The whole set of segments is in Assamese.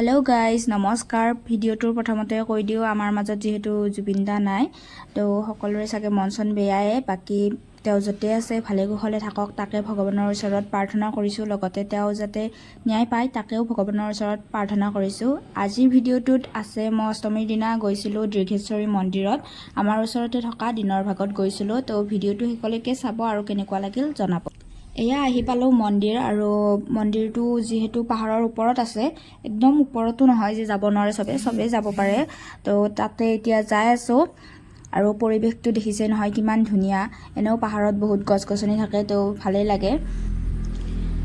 হেল্ল' গাইজ নমস্কাৰ। ভিডিঅ'টোৰ প্ৰথমতে কৈ দিওঁ আমাৰ মাজত যিহেতু জুবিন দা নাই তো সকলোৰে চাগে মন চন বেয়ায়ে। বাকী তেওঁ য'তে আছে ভালে কুশলে থাকক তাকে ভগৱানৰ ওচৰত প্ৰাৰ্থনা কৰিছোঁ। লগতে তেওঁ যাতে ন্যায় পায় তাকেও ভগৱানৰ ওচৰত প্ৰাৰ্থনা কৰিছোঁ। আজিৰ ভিডিঅ'টোত আছে মই অষ্টমীৰ দিনা গৈছিলোঁ দীৰ্ঘেশ্বৰী মন্দিৰত। আমাৰ ওচৰতে থকা দিনৰ ভাগত গৈছিলোঁ তো ভিডিঅ'টো শেষলৈকে চাব আৰু কেনেকুৱা লাগিল জনাব। এয়া আহি পালোঁ মন্দিৰ আৰু মন্দিৰটো যিহেতু পাহাৰৰ ওপৰত আছে একদম ওপৰতো নহয় যে যাব নোৱাৰে চবে চবেই যাব পাৰে। তো তাতে এতিয়া যাই আছোঁ আৰু পৰিৱেশটো দেখিছে নহয় কিমান ধুনীয়া এনেও পাহাৰত বহুত গছ গছনি থাকে তো ভালেই লাগে।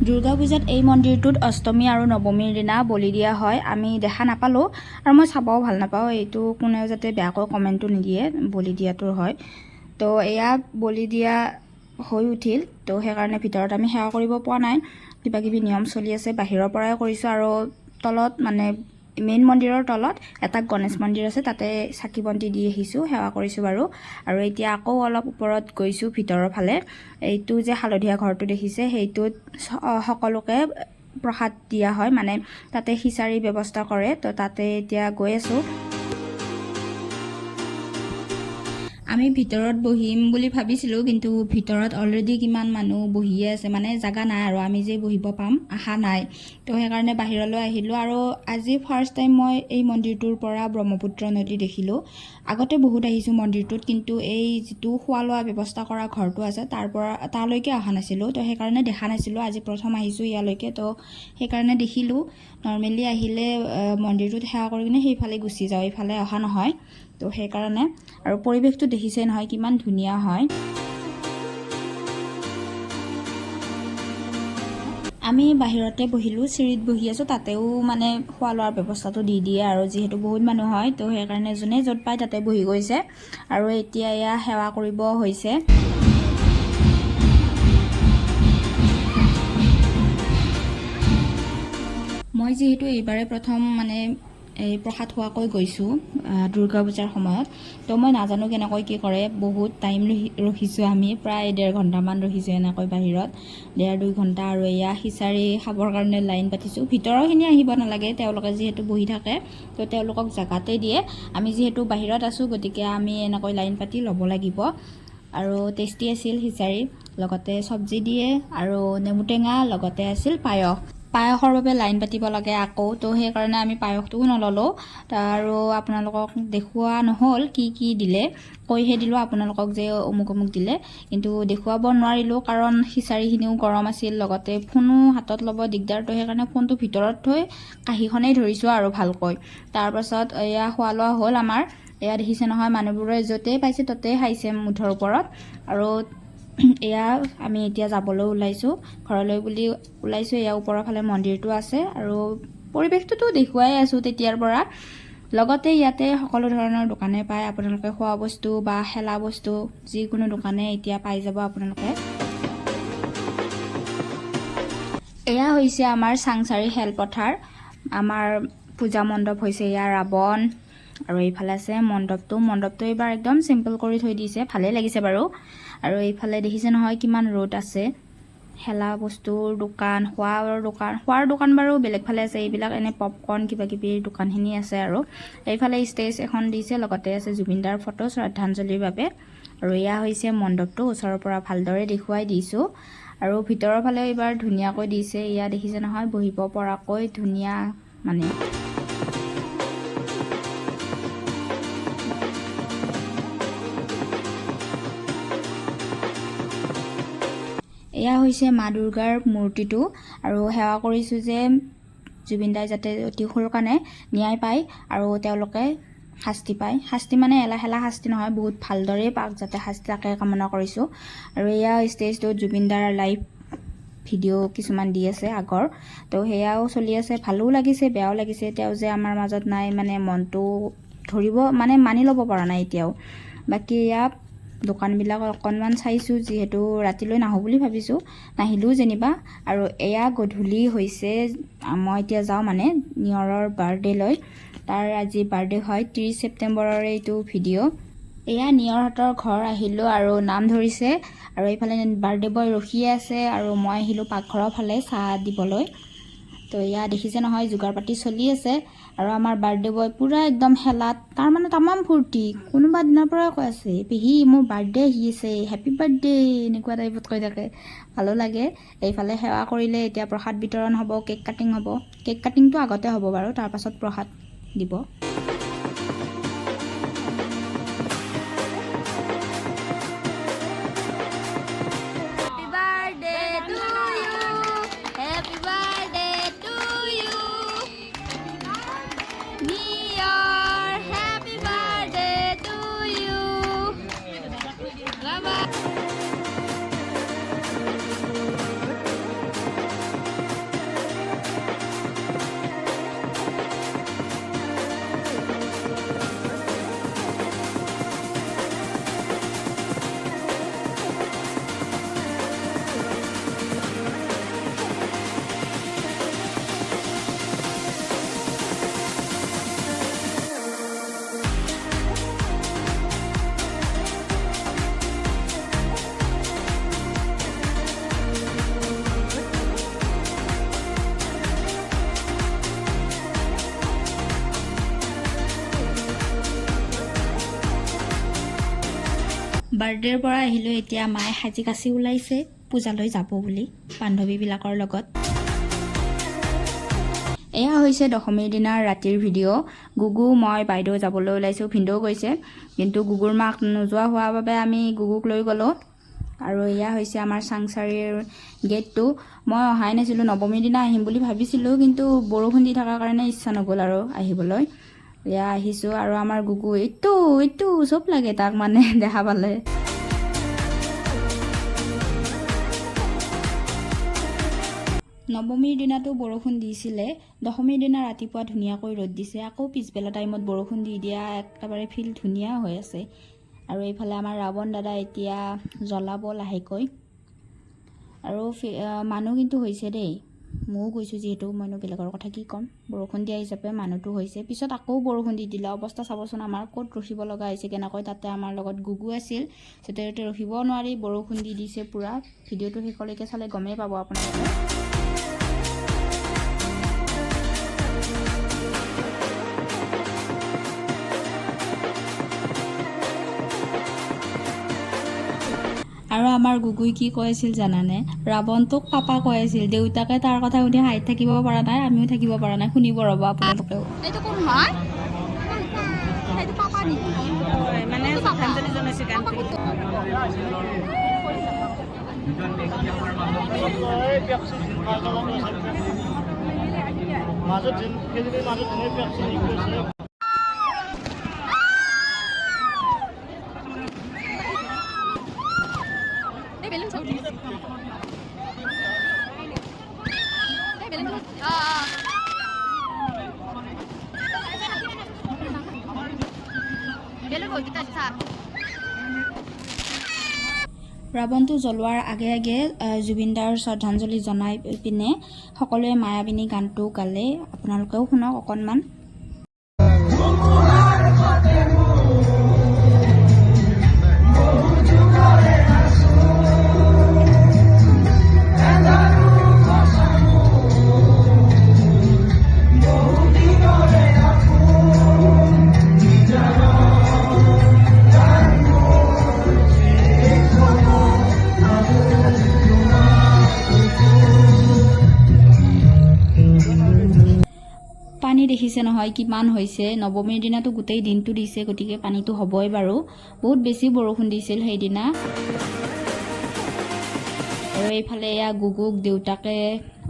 দুৰ্গা পূজাত এই মন্দিৰটোত অষ্টমী আৰু নৱমীৰ দিনা বলি দিয়া হয় আমি দেখা নাপালোঁ আৰু মই চাবও ভাল নাপাওঁ এইটো কোনেও যাতে বেয়াকৈ কমেণ্টটো নিদিয়ে বলি দিয়াটোৰ হয়। তো এয়া বলি দিয়া হৈ উঠিল। তো সেইকাৰণে ভিতৰত আমি সেৱা কৰিব পৰা নাই। কিবা কিবি নিয়ম চলি আছে বাহিৰৰ পৰাই কৰিছোঁ আৰু তলত মানে মেইন মন্দিৰৰ তলত এটা গণেশ মন্দিৰ আছে তাতে চাকি বন্তি দি আহিছোঁ সেৱা কৰিছোঁ বাৰু। আৰু এতিয়া আকৌ অলপ ওপৰত গৈছোঁ ভিতৰৰ ফালে। এইটো যে হালধীয়া ঘৰটো দেখিছে সেইটোত সকলোকে প্ৰসাদ দিয়া হয় মানে তাতে খিচাৰি ব্যৱস্থা কৰে। তো তাতে এতিয়া গৈ আছোঁ। আমি ভিতৰত বহিম বুলি ভাবিছিলোঁ কিন্তু ভিতৰত অলৰেডি কিমান মানুহ বহিয়ে আছে মানে জেগা নাই আৰু আমি যে বহিব পাম আশা নাই। তো সেইকাৰণে বাহিৰলৈ আহিলোঁ আৰু আজি ফাৰ্ষ্ট টাইম মই এই মন্দিৰটোৰ পৰা ব্ৰহ্মপুত্ৰ নদী দেখিলোঁ। আগতে বহুত আহিছোঁ মন্দিৰটোত কিন্তু এই যিটো খোৱা লোৱা ব্যৱস্থা কৰা ঘৰটো আছে তাৰ পৰা তালৈকে অহা নাছিলোঁ। তো সেইকাৰণে দেখা নাছিলোঁ আজি প্ৰথম আহিছোঁ ইয়ালৈকে। তো সেইকাৰণে দেখিলোঁ নৰ্মেলি আহিলে আহ, মন্দিৰটোত সেৱা কৰি কিনে সেইফালে গুচি যাওঁ এইফালে অহা নহয়। তো সেইকাৰণে আৰু পৰিৱেশটো দেখিছে নহয় কিমান ধুনীয়া হয়। আমি বাহিৰতে বহিলোঁ চিৰিত বহি আছোঁ তাতেও মানে খোৱা লোৱাৰ ব্যৱস্থাটো দি দিয়ে আৰু যিহেতু বহুত মানুহ হয় তো সেইকাৰণে যোনে য'ত পায় তাতে বহি গৈছে। আৰু এতিয়া এয়া সেৱা কৰিব হৈছে। মই যিহেতু এইবাৰে প্ৰথম মানে এই প্ৰসাদ খোৱাকৈ গৈছোঁ দুৰ্গা পূজাৰ সময়ত। তো মই নাজানো কেনেকৈ কি কৰে বহুত টাইম ৰখি ৰখিছোঁ আমি প্ৰায় ডেৰ ঘণ্টামান ৰখিছোঁ এনেকৈ বাহিৰত। ডেৰ দুই ঘণ্টা আৰু এয়া খিচাৰি খাবৰ কাৰণে লাইন পাতিছোঁ। ভিতৰৰখিনি আহিব নালাগে তেওঁলোকে যিহেতু বহি থাকে তো তেওঁলোকক জেগাতে দিয়ে। আমি যিহেতু বাহিৰত আছোঁ গতিকে আমি এনেকৈ লাইন পাতি ল'ব লাগিব। আৰু টেষ্টি আছিল খিচাৰি লগতে চব্জি দিয়ে আৰু নেমু টেঙা লগতে আছিল পায়স। পায়সৰ বাবে লাইন পাতিব লাগে আকৌ। তো সেইকাৰণে আমি পায়সটোও নল'লোঁ। আৰু আপোনালোকক দেখুওৱা নহ'ল কি কি দিলে। কৈহে দিলোঁ আপোনালোকক যে অমুক অমুক দিলে। কিন্তু দেখুৱাব নোৱাৰিলোঁ কাৰণ খিচাৰিখিনিও গৰম আছিল। লগতে ফোনো হাতত ল'ব দিগদাৰ। তো সেইকাৰণে ফোনটো ভিতৰত থৈ কাঁহীখনেই ধৰিছোঁ আৰু ভালকৈ। তাৰপাছত এয়া খোৱা লোৱা হ'ল আমাৰ। এয়া দেখিছে নহয় মানুহবোৰে য'তেই পাইছে ত'তেই খাইছে মুঠৰ ওপৰত। আৰু এয়া আমি এতিয়া যাবলৈ ওলাইছোঁ ঘৰলৈ বুলি ওলাইছোঁ। এয়া ওপৰৰ ফালে মন্দিৰটো আছে আৰু পৰিৱেশটোতো দেখুৱাই আছোঁ তেতিয়াৰ পৰা। লগতে ইয়াতে সকলো ধৰণৰ দোকানে পায় আপোনালোকে খোৱা বস্তু বা খেলা বস্তু যিকোনো দোকানে এতিয়া পাই যাব আপোনালোকে। এয়া হৈছে আমাৰ চাংচাৰি খেলপথাৰ। আমাৰ পূজা মণ্ডপ হৈছে এয়া ৰাৱণ আৰু এইফালে আছে মণ্ডপটো। মণ্ডপটো এইবাৰ একদম চিম্পল কৰি থৈ দিছে ভালেই লাগিছে বাৰু। আৰু এইফালে দেখিছে নহয় কিমান ৰ'দ আছে। খেলা বস্তুৰ দোকান খোৱাৰ দোকান খোৱাৰ দোকান বাৰু বেলেগ ফালে আছে এইবিলাক এনে পপকৰ্ণ কিবা কিবিৰ দোকানখিনি আছে আৰু। এইফালে ষ্টেজ এখন দিছে লগতে আছে জুবিনদাৰ ফটো শ্ৰদ্ধাঞ্জলিৰ বাবে। আৰু এয়া হৈছে মণ্ডপটো ওচৰৰ পৰা ভালদৰে দেখুৱাই দিছোঁ। আৰু ভিতৰৰ ফালে এইবাৰ ধুনীয়াকৈ দিছে এয়া দেখিছে নহয় বহিব পৰাকৈ ধুনীয়া মানে এয়া হৈছে মা দুৰ্গাৰ মূৰ্তিটো আৰু সেৱা কৰিছোঁ যে জুবিনদাই যাতে অতি সোনকালে ন্যায় পায় আৰু তেওঁলোকে শাস্তি পায়। শাস্তি মানে এলাহ এলাহ শাস্তি নহয় বহুত ভালদৰে পাওক যাতে শাস্তি তাকে কামনা কৰিছোঁ। আৰু এয়া ষ্টেজটোত জুবিনদাৰ লাইভ ভিডিঅ' কিছুমান দি আছে আগৰ। তো সেয়াও চলি আছে ভালো লাগিছে বেয়াও লাগিছে। তেওঁ যে আমাৰ মাজত নাই মানে মনটো ধৰিব মানে মানি ল'ব পৰা নাই এতিয়াও। বাকী এয়া দোকানবিলাক অকণমান চাইছোঁ যিহেতু ৰাতিলৈ নাহোঁ বুলি ভাবিছোঁ। নাহিলোঁ যেনিবা। আৰু এয়া গধূলি হৈছে মই এতিয়া যাওঁ মানে নিয়ৰৰ বাৰ্থডেলৈ। তাৰ আজি বাৰ্থডে হয় ত্ৰিছ ছেপ্টেম্বৰৰ এইটো ভিডিঅ' এয়া নিয়ৰহঁতৰ ঘৰ আহিলোঁ আৰু নাম ধৰিছে। আৰু এইফালে বাৰ্থডে বয় ৰখিয়ে আছে আৰু মই আহিলোঁ পাকঘৰৰ ফালে চাহ দিবলৈ। তো এয়া দেখিছে নহয় যোগাৰ পাতি চলি আছে। আৰু আমাৰ বাৰ্থডে বয় পূৰা একদম হেলাত, তাৰ মানে তামাম ফূৰ্তি, কোনোবা দিনাৰ পৰাই কৈ আছে পেহী মোৰ বাৰ্থডে আহি আছে হেপী বাৰ্থডে এনেকুৱা টাইপত কৈ থাকে। ভালো লাগে, এইফালে সেৱা কৰিলে এতিয়া প্ৰসাদ বিতৰণ হ'ব কেক কাটিং হ'ব। কেক কাটিংটো আগতে হ'ব বাৰু তাৰপাছত প্ৰসাদ দিব। বাৰ্থডেৰ পৰা আহিলোঁ এতিয়া মায়ে সাজি কাচি ওলাইছে পূজালৈ যাব বুলি বান্ধৱীবিলাকৰ লগত। এয়া হৈছে দশমীৰ দিনাৰ ৰাতিৰ ভিডিঅ' গুগু মই বাইদেউ যাবলৈ ওলাইছোঁ ভিনদেউ গৈছে। কিন্তু গুগুৰ মাক নোযোৱা হোৱাৰ বাবে আমি গুগুক লৈ গ'লোঁ। আৰু এয়া হৈছে আমাৰ চাংচাৰিৰ গেটটো। মই অহাই নাছিলোঁ নৱমীৰ দিনা আহিম বুলি ভাবিছিলোঁ কিন্তু বৰষুণ দি থকাৰ কাৰণে ইচ্ছা নগ'ল আৰু আহিবলৈ। এয়া আহিছোঁ আৰু আমাৰ গুগু এইটো এইটো চব লাগে তাক মানে দেখা পালে। নৱমীৰ দিনাতো বৰষুণ দিছিলে। দশমীৰ দিনা ৰাতিপুৱা ধুনীয়াকৈ ৰ'দ দিছে। আকৌ পিছবেলা টাইমত বৰষুণ দি দিয়া একেবাৰে ফিল্ড ধুনীয়া হৈ আছে। আৰু এইফালে আমাৰ ৰাৱণ দাদা এতিয়া জ্বলাব লাহেকৈ। আৰু মানুহ কিন্তু হৈছে দেই। ময়ো গৈছোঁ যিহেতু মইনো বেলেগৰ কথা কি ক'ম। বৰষুণ দিয়া হিচাপে মানুহটো হৈছে। পিছত আকৌ বৰষুণ দি দিলে। অৱস্থা চাবচোন আমাৰ ক'ত ৰখিব লগা হৈছে? কেনেকৈ তাতে আমাৰ লগত গুগু আছিল। য'তে ত'তে ৰখিব নোৱাৰি। বৰষুণ দি দিছে পূৰা। ভিডিঅ'টো শেষলৈকে চালে গমেই পাব আপোনালোকে। আৰু আমাৰ গুগুই কি কৈ আছিল জানানে ৰাৱণটোক পাপা কৈ আছিল দেউতাকে তাৰ কথা শুনি হাঁহিত থাকিব পৰা নাই আমিও থাকিব পৰা নাই শুনিব ৰ'ব আপোনালোকেও এইটো কোন হয় মানে মাজত মাজত ৰাৱণটো জ্বলোৱাৰ আগে আগে জুবিনদাৰ শ্ৰদ্ধাঞ্জলি জনাই পিনে সকলোৱে মায়াবিনী গানটো গালে। আপোনালোকেও শুনক অকণমান। দেখিছে নহয় কিমান হৈছে। নৱমীৰ দিনাতো গোটেই দিনটো দিছে গতিকে পানীটো হ'বই বাৰু। বহুত বেছি বৰষুণ দিছিল সেইদিনা। আৰু এইফালে এয়া গুগুক দেউতাকে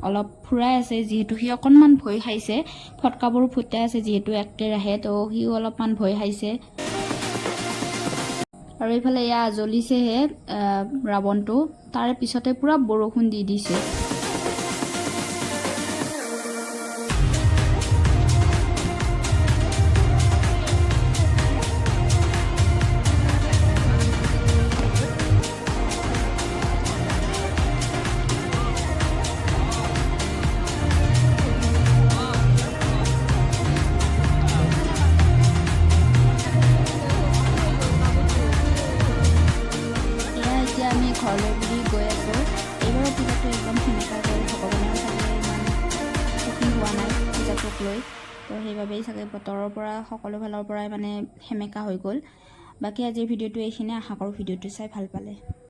অলপ ফুৰাই আছে যিহেতু সি অকণমান ভয় খাইছে। ফটকাবোৰ ফুটাই আছে যিহেতু একেৰাহে তো সিও অলপমান ভয় খাইছে। আৰু এইফালে এয়া আহ, ৰাৱণটো। তাৰে পিছতে পূৰা বৰষুণ দি দিছে। সেইবাবেই চাগে বতৰৰ পৰা সকলো ফালৰ পৰাই মানে সেমেকা হৈ গ'ল। বাকী আজিৰ ভিডিঅ'টো এইখিনিয়ে। আশা কৰোঁ ভিডিঅ'টো চাই ভাল পালে।